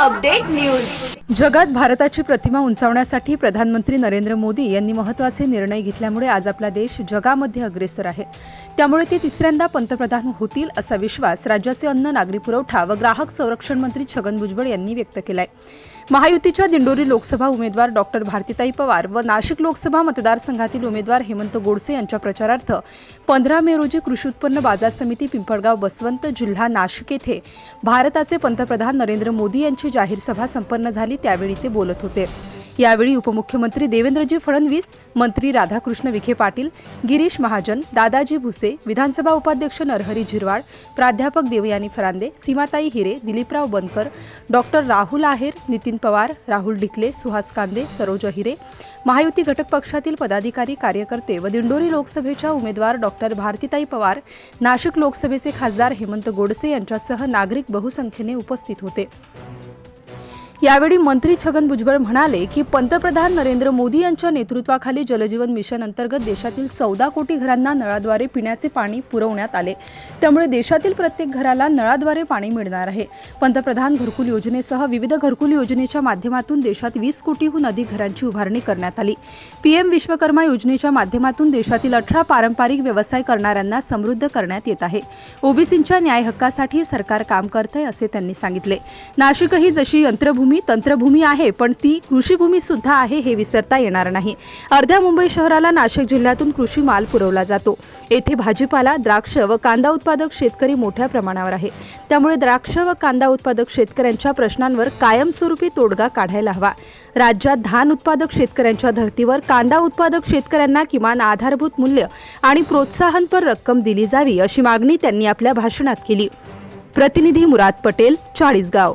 Update news. जगात भारताची प्रतिमा उंचावण्यासाठी प्रधानमंत्री नरेंद्र मोदी यांनी महत्त्वाचे निर्णय घेतल्यामुळे आज आपला देश जगामध्ये अग्रेसर आहे. त्यामुळे ते तिसऱ्यांदा पंतप्रधान होतील असा विश्वास राज्याचे अन्न नागरी पुरवठा व ग्राहक संरक्षण मंत्री छगन भुजबळ यांनी व्यक्त केलाय. महायुतीच्या दिंडोरी लोकसभा उमेदवार डॉक्टर भारतीताई पवार व नाशिक लोकसभा मतदारसंघातील उमेदवार हेमंत गोडसे यांच्या प्रचारार्थ पंधरा मे रोजी कृषी उत्पन्न बाजार समिती पिंपळगाव बसवंत जिल्हा नाशिक येथे भारताचे पंतप्रधान नरेंद्र मोदी यांची जाहीर सभा संपन्न झाली त्यावेळी ते बोलत होते. यावेळी उपमुख्यमंत्री देवेंद्रजी फडणवीस मंत्री राधाकृष्ण विखे पाटील गिरीश महाजन दादाजी भुसे विधानसभा उपाध्यक्ष नरहरी झिरवाळ प्राध्यापक देवयानी फरांदे सीमाताई हिरे दिलीपराव बनकर डॉक्टर राहुल आहेर नितीन पवार राहुल डिकले सुहास कांदे सरोज हिरे महायुती घटक पक्षातील पदाधिकारी कार्यकर्ते व दिंडोरी लोकसभेच्या उमेदवार डॉक्टर भारतीताई पवार नाशिक लोकसभेचे खासदार हेमंत गोडसे यांच्यासह नागरिक बहुसंख्येने उपस्थित होते. यावेळी मंत्री छगन भुजबळ म्हणाले की पंतप्रधान नरेंद्र मोदी यांच्या नेतृत्वाखाली जलजीवन मिशन अंतर्गत देशातील चौदा कोटी घरांना नळाद्वारे पिण्याचे पाणी पुरवण्यात आले. त्यामुळे देशातील प्रत्येक घराला नळाद्वारे पाणी मिळणार आहे. पंतप्रधान घरकुल योजनेसह विविध घरकुल योजनेच्या माध्यमातून देशात वीस कोटीहून अधिक घरांची उभारणी करण्यात आली. पीएम विश्वकर्मा योजनेच्या माध्यमातून देशातील अठरा पारंपरिक व्यवसाय करणाऱ्यांना समृद्ध करण्यात येत आहे. ओबीसींच्या न्याय हक्कासाठी सरकार काम करतंय असे त्यांनी सांगितले. नाशिकही जशी यंत्रभूमी तंत्रभूमी आहे पण ती कृषीभूमी सुद्धा आहे हे विसरता येणार नाही. अर्ध्या मुंबई शहराला नाशिक जिल्ह्यातून कृषी माल पुरवला जातो. येथे भाजीपाला द्राक्ष व कांदा उत्पादक शेतकरी मोठ्या प्रमाणावर आहे. त्यामुळे द्राक्ष व कांदा उत्पादक शेतकऱ्यांच्या प्रश्नांवर कायमस्वरूपी तोडगा काढायला हवा. राज्यात धान उत्पादक शेतकऱ्यांच्या धर्तीवर कांदा उत्पादक शेतकऱ्यांना किमान आधारभूत मूल्य आणि प्रोत्साहनपर रक्कम दिली जावी अशी मागणी त्यांनी आपल्या भाषणात केली. प्रतिनिधी मुराद पटेल चाळीसगाव.